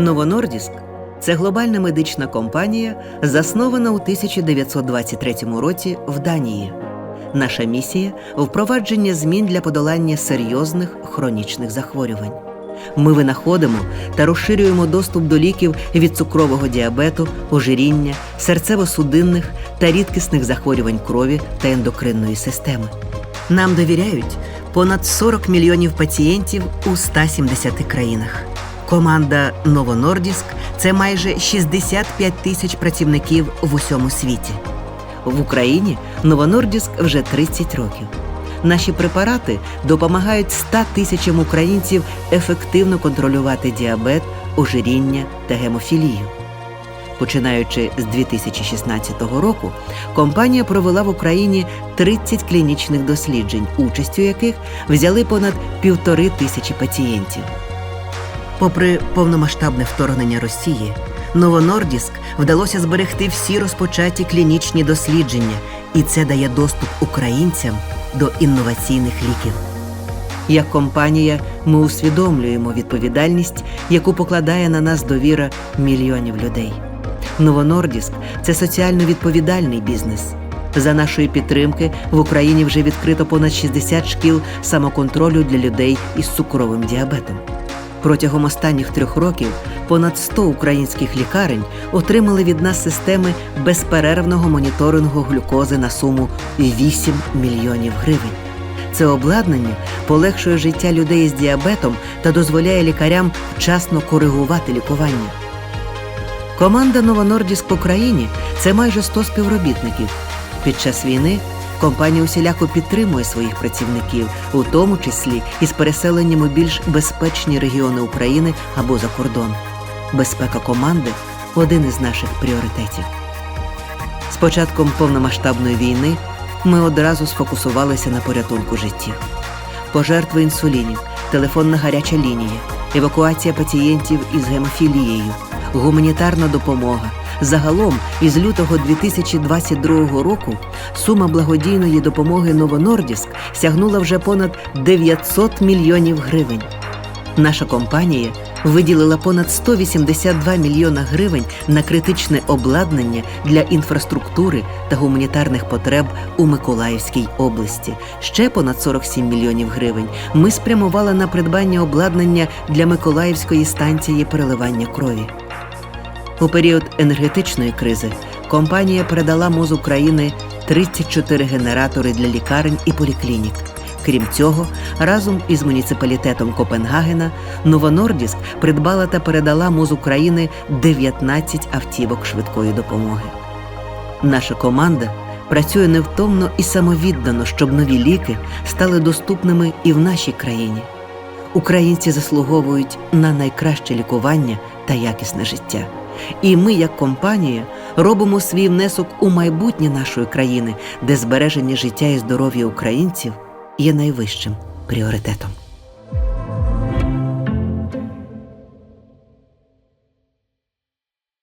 Новонордіск це глобальна медична компанія, заснована у 1923 році в Данії. Наша місія впровадження змін для подолання серйозних хронічних захворювань. Ми винаходимо та розширюємо доступ до ліків від цукрового діабету, ожиріння, серцево-судинних та рідкісних захворювань крові та ендокринної системи. Нам довіряють понад 40 мільйонів пацієнтів у 170 країнах. Команда Новонордіск це майже 65 тисяч працівників в усьому світі. В Україні Новонордіск вже 30 років. Наші препарати допомагають 100 тисячам українців ефективно контролювати діабет, ожиріння та гемофілію. Починаючи з 2016 року, компанія провела в Україні 30 клінічних досліджень, участю яких взяли понад півтори тисячі пацієнтів. Попри повномасштабне вторгнення Росії, Новонордіск вдалося зберегти всі розпочаті клінічні дослідження, і це дає доступ українцям до інноваційних ліків. Як компанія, ми усвідомлюємо відповідальність, яку покладає на нас довіра мільйонів людей. Новонордіск це соціально відповідальний бізнес. За нашої підтримки в Україні вже відкрито понад 60 шкіл самоконтролю для людей із цукровим діабетом. Протягом останніх трьох років понад 100 українських лікарень отримали від нас системи безперервного моніторингу глюкози на суму 8 мільйонів гривень. Це обладнання полегшує життя людей з діабетом та дозволяє лікарям вчасно коригувати лікування. Команда Новонордіск по країні це майже 100 співробітників. Під час війни компанія усіляко підтримує своїх працівників, у тому числі із переселенням у більш безпечні регіони України або за кордон. Безпека команди один із наших пріоритетів. З початком повномасштабної війни ми одразу сфокусувалися на порятунку життів. Пожертви інсулінів, телефонна гаряча лінія, евакуація пацієнтів із гемофілією, гуманітарна допомога. Загалом, із лютого 2022 року сума благодійної допомоги Новонордіск сягнула вже понад 900 мільйонів гривень. Наша компанія виділила понад 182 мільйона гривень на критичне обладнання для інфраструктури та гуманітарних потреб у Миколаївській області. Ще понад 47 мільйонів гривень ми спрямували на придбання обладнання для Миколаївської станції переливання крові. У період енергетичної кризи компанія передала МОЗ України 34 генератори для лікарень і поліклінік. Крім цього, разом із муніципалітетом Копенгагена Новонордіск придбала та передала МОЗ України 19 автівок швидкої допомоги. Наша команда працює невтомно і самовіддано, щоб нові ліки стали доступними і в нашій країні. Українці заслуговують на найкраще лікування та якісне життя. І ми, як компанія, робимо свій внесок у майбутнє нашої країни, де збереження життя і здоров'я українців є найвищим пріоритетом.